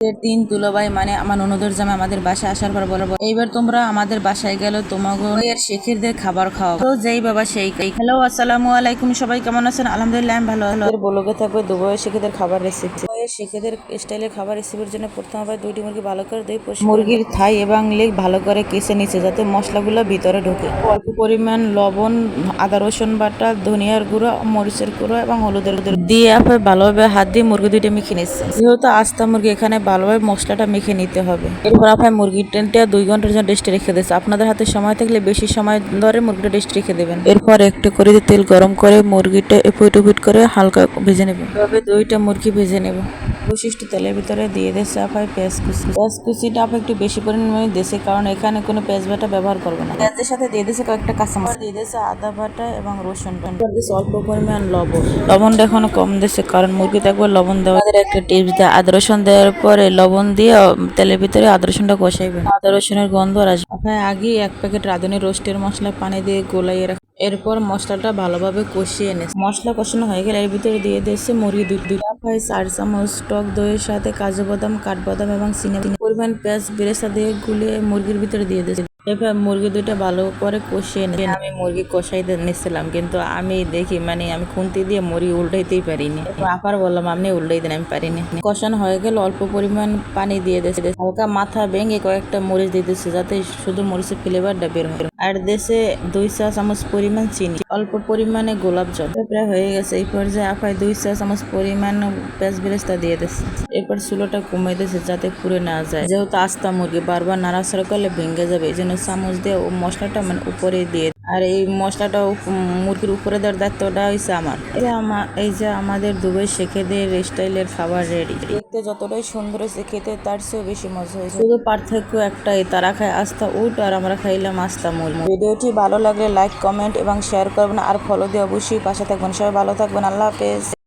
এর দুলাবাই মানে আমার অনুদর জামে আমাদের বাসায় আসার পর বলব এইবার তোমরা আমাদের বাসায় গেলো তোমাকে এর শেখেরদের খাবার খাও। তো যেই বাবা সেই হ্যালো আসসালামু আলাইকুম, সবাই কেমন আছেন? আলহামদুলিল্লাহ ভালো ভালো বলগে থাকবে দুবাই শেখেদের খাবার রেসিপি শেখেদের স্টাইলের খাবার রেসিপির জন্য প্রথমে আবার দুইটি মুরগি ভালো করে দুই মুরগির থাই এবং লেগ ভালো করে কেসে নিচে যাতে মশলাগুলো ভিতরে ঢোকে। অল্প পরিমাণ লবণ, আদা, রসুন বাটা, ধনিয়ার গুঁড়ো, মরিচের গুঁড়ো এবং হলুদের গুঁড়ো দিয়ে আপনার ভালোভাবে হাত দিয়ে মুরগি দুইটা মেখে নিচ্ছে। যেহেতু আস্তা মুরগি, এখানে ভালোভাবে মশলাটা মেখে নিতে হবে। এরপর আপনার মুরগিটা দুই ঘণ্টার জন্য রেস্টে রেখে দিচ্ছে। আপনাদের হাতে সময় থাকলে বেশি সময় ধরে মুরগিটা রেস্ট রেখে দেবেন। এরপর একটু করে তেল গরম করে মুরগিটা এপুট উপুট করে হালকা ভেজে নেবেন। এভাবে দুইটা মুরগি ভেজে নেব। বৈশিষ্ট্য তেলের ভিতরে দিয়ে দিচ্ছে আপনার পেঁয়াজ কুচি। পেঁয়াজ কুচিটা আপনার একটু বেশি পরিমাণে দিয়েছে কারণ এখানে কোনো পেঁয়াজ বাটা ব্যবহার করবে না। পেঁয়াজের সাথে দিয়ে দিয়েছে কয়েকটা কাঁচামরিচ। দিয়ে দিয়েছে আদা বাটা এবং রসুন। দিয়েছে অল্প পরিমাণ লবণ। লবণটা এখনও কম দিয়েছে কারণ মুরগিতে একবার লবণ দেওয়া একটা টিপস দেয়, আদা রসুন দেওয়ার পরে লবণ দিয়ে তেলের ভিতরে আদা রসুনটা কষাইবেন। আদা রসুনের গন্ধ আর আসবে। আপনার আগে এক প্যাকেট রাঁধুনি রোস্টের মশলা পানি দিয়ে গোলাইয়ে রাখ এরপর মশলাটা ভালোভাবে কষিয়ে নে মশলা কষানো হয়ে গেলে এর ভিতরে দিয়ে দিয়েছে মুরগি দুই হয় চার চামচ টক দইয়ের সাথে কাজু বাদাম, কাঠবাদাম এবং চিনি। পরিমাণ পেঁয়াজ, বেরেস্তা দিয়ে গুলে মুরগির ভিতরে দিয়ে দিয়েছে। এবার মুরগি দুইটা ভালো করে কষিয়ে নিয়ে আমি মুরগি কষাই নিচ্ছিলাম কিন্তু আমি দেখি মানে আমি খুন্তি দিয়ে মুরগি উল্টাইতেই পারিনি। এরপর আবার বললাম আপনি উল্টাই দেন আমি পারিনি। কষানো হয়ে গেল অল্প পরিমাণ পানি দিয়ে দিয়েছে। হালকা মাথা ভেঙে কয়েকটা মরিচ দিয়ে দিচ্ছে যাতে শুধু মরিচের ফ্লেভারটা বের হয়। আর দেশে দুই চা চামচ পরিমাণ চিনি অল্প পরিমাণে গোলাপ জল। প্রায় হয়ে গেছে এই পর্যায়ে আপায় দুই চা চামচ পরিমাণ পেঁয়াজ বেরেস্তা দিয়ে দিচ্ছে এরপর চুলোটা কমে দিয়েছে যাতে পুড়ে না যায়। যেহেতু আস্তা মুরগি বারবার নাড়াচাড়া করলে ভেঙে যাবে এই জন্য চামচ দিয়ে মশলাটা মানে উপরে দিয়ে আর এই মশলাটা মুরগির উপরে দেওয়ার দায়িত্বটা হয়েছে আমার। এই যে আমাদের দুবাই শেখেদের স্টাইলের খাবার রেডি দেখতে যতটাই সুন্দর হয়েছে খেতে, তার চেয়েও বেশি মজা হয়েছে। শুধু পার্থক্য একটাই, তারা খায় আস্তা উট আর আমরা খাইলাম আস্তা মুরগি। ভিডিওটি ভালো লাগলে লাইক কমেন্ট এবং শেয়ার করবেন। আর ফলো দিয়ে অবশ্যই পাশে থাকবেন। সবাই ভালো থাকবেন। আল্লাহ হাফেজ।